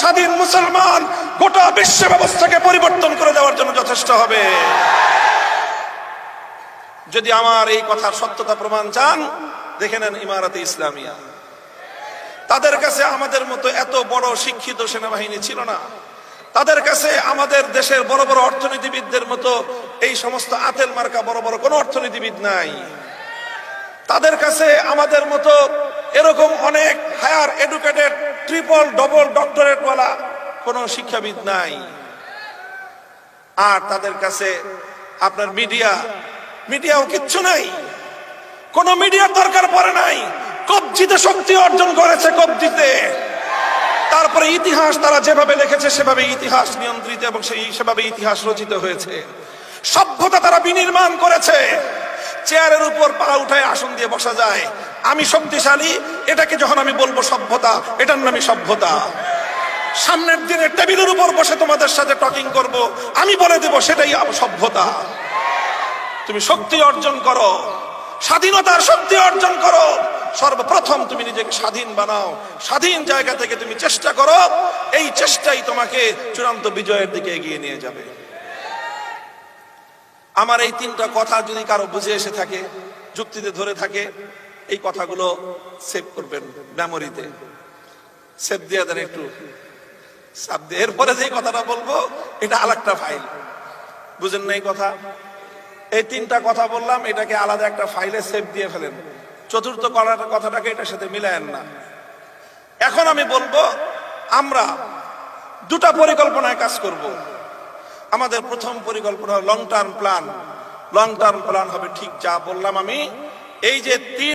স্বাধীন মুসলমান গোটা বিশ্ব ব্যবস্থাকে পরিবর্তন করে দেওয়ার জন্য যথেষ্ট হবে। যদি আমার এই কথার সত্যতা প্রমাণ চান, দেখে নেন ইমারতে ইসলামিয়া। তাদের কাছে আমাদের মতো এত বড় শিক্ষিত সেনাবাহিনী ছিল না। তাদের কাছে আমাদের দেশের বড় বড় অর্থনীতিবিদদের মতো এই সমস্ত আতেল মার্কা বড় বড় কোনো অর্থনীতিবিদ নাই। তাদের কাছে আমাদের মতো এরকম অনেক higher educated triple double doctorate ওয়ালা কোনো শিক্ষাবিদ নাই। আর তাদের কাছে আপনার মিডিয়া মিডিয়াও কিচ্ছু নাই। কোন মিডিয়ার দরকার পড়ে নাই। কবজিতে শক্তি অর্জন করেছে কবজিতে। তারপরে ইতিহাস তারা যেভাবে লিখেছে, সেভাবে ইতিহাস নিয়ন্ত্রিত এবং সেই সেভাবে ইতিহাস রচিত হয়েছে। সভ্যতা তারা বিনির্মাণ করেছে। চেয়ারের উপর পা উঠায় আসন দিয়ে বসা যায়। আমি শক্তিশালী, এটাকে যখন আমি বলব সভ্যতা, এটার নামই সভ্যতা। সামনের দিনে টেবিলের উপর বসে তোমাদের সাথে টকিং করব, আমি বলে দেব সেটাই সভ্যতা। তুমি শক্তি অর্জন করো, স্বাধীনতার শক্তি অর্জন করো। সর্বপ্রথম তুমি নিজেকে স্বাধীন বানাও, স্বাধীন জায়গা থেকে তুমি চেষ্টা করো, এই চেষ্টাই তোমাকে চূড়ান্ত বিজয়ের দিকে এগিয়ে নিয়ে যাবে। আমার এই তিনটা কথা যদি কারও বুঝে এসে থাকে, যুক্তিতে ধরে থাকে এই কথাগুলো সেভ করবেন মেমোরিতে সেভ দিয়ে দেন একটু। সাব দিয়ে। এরপরে যে কথাটা বলব, এটা আলাদা ফাইল বুঝেন না এই কথা? এই তিনটা কথা বললাম, এটাকে আলাদা একটা ফাইলে সেভ দিয়ে ফেলেন। চতুর্থ করার কথাটাকে এটার সাথে মিলায়েন না। এখন আমি বলব, আমরা দুটা পরিকল্পনায় কাজ করব। আমাদের প্রথম পরিকল্পনা long term plan long term plan হবে ঠিক যা বললাম আমি। এই যে তিন